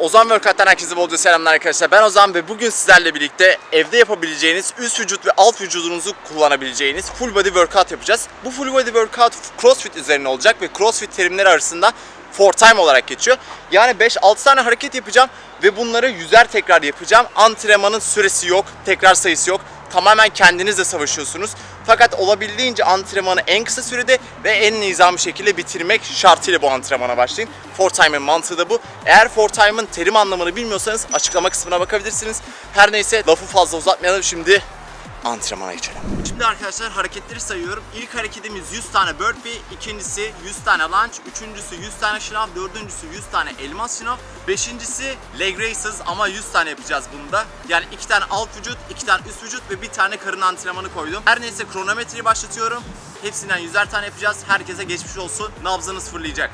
Ozan Workout'tan herkese bolca selamlar arkadaşlar. Ben Ozan ve bugün sizlerle birlikte evde yapabileceğiniz üst vücut ve alt vücudunuzu kullanabileceğiniz full body workout yapacağız. Bu full body workout crossfit üzerine olacak ve crossfit terimleri arasında for time olarak geçiyor. Yani 5-6 tane hareket yapacağım ve bunları yüzer tekrar yapacağım. Antrenmanın süresi yok, tekrar sayısı yok. Tamamen kendinizle savaşıyorsunuz. Fakat olabildiğince antrenmanı en kısa sürede ve en nizami şekilde bitirmek şartıyla bu antrenmana başlayın. For Time'ın mantığı da bu. Eğer For Time'ın terim anlamını bilmiyorsanız açıklama kısmına bakabilirsiniz. Her neyse lafı fazla uzatmayalım şimdi antrenmana geçelim. Şimdi arkadaşlar hareketleri sayıyorum. İlk hareketimiz 100 tane burpee, ikincisi 100 tane lunge, üçüncüsü 100 tane şınav, dördüncüsü 100 tane elmas şınav, beşincisi leg raises ama 100 tane yapacağız bunda. Yani iki tane alt vücut, iki tane üst vücut ve bir tane karın antrenmanı koydum. Her neyse kronometreyi başlatıyorum. Hepsinden 100'er tane yapacağız. Herkese geçmiş olsun. Nabzınız fırlayacak.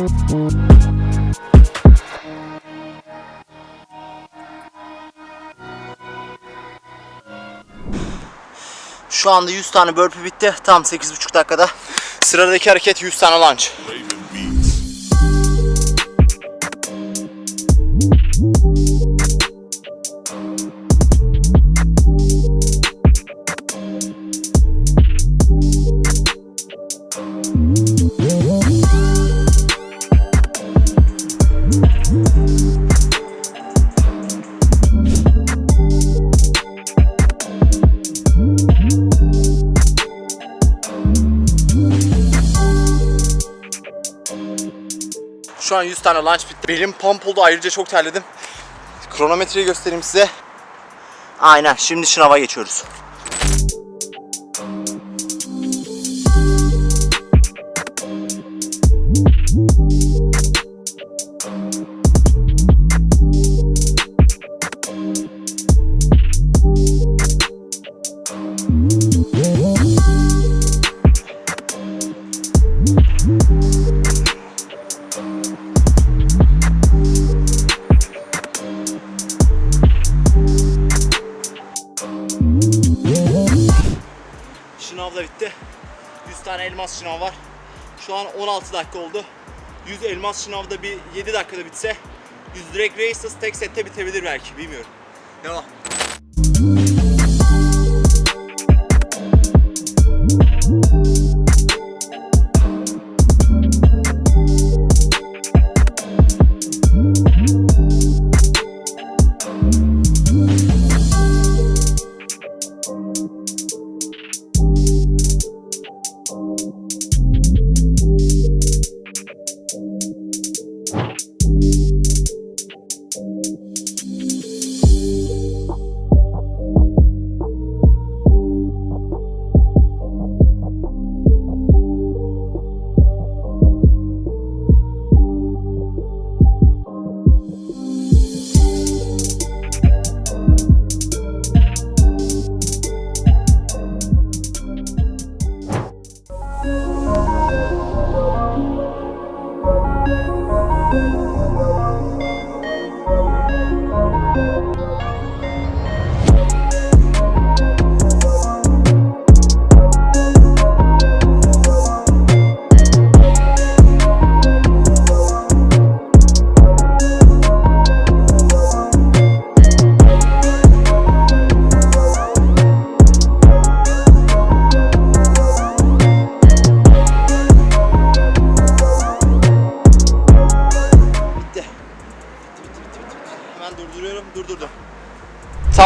Şu anda 100 tane burpee bitti. Tam 8,5 dakikada. Sıradaki hareket 100 tane lunge. Şu an 100 tane lunge bitti. Belim pump oldu. Ayrıca çok terledim. Kronometreyi göstereyim size. Aynen. Şimdi şınava geçiyoruz. Şınav da bitti. 100 tane elmas şınav var. Şu an 16 dakika oldu. 100 elmas şınav da bir 7 dakikada bitse 100 direkt races tek sette bitebilir belki bilmiyorum. Devam.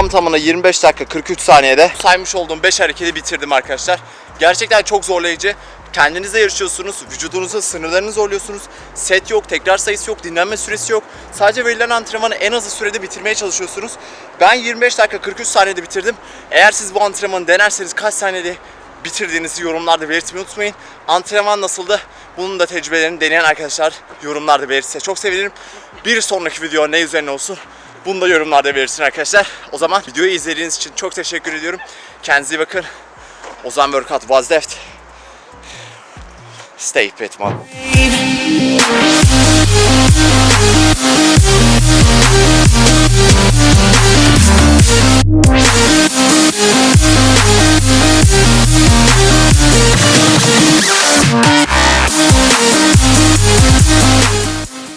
Tamına 25 dakika 43 saniyede saymış olduğum 5 hareketi bitirdim arkadaşlar. Gerçekten çok zorlayıcı. Kendinizle yarışıyorsunuz, vücudunuzun sınırlarını zorluyorsunuz. Set yok, tekrar sayısı yok, dinlenme süresi yok. Sadece verilen antrenmanı en hızlı sürede bitirmeye çalışıyorsunuz. Ben 25 dakika 43 saniyede bitirdim. Eğer siz bu antrenmanı denerseniz kaç saniyede bitirdiğinizi yorumlarda belirtmeyi unutmayın. Antrenman nasıldı? Bunun da tecrübelerini deneyen arkadaşlar yorumlarda belirtse çok sevinirim. Bir sonraki video ne üzerine olsun? Bunu da yorumlarda belirtin arkadaşlar. O zaman videoyu izlediğiniz için çok teşekkür ediyorum. Kendinize iyi bakın. Ozan Workout was left. Stay fit man.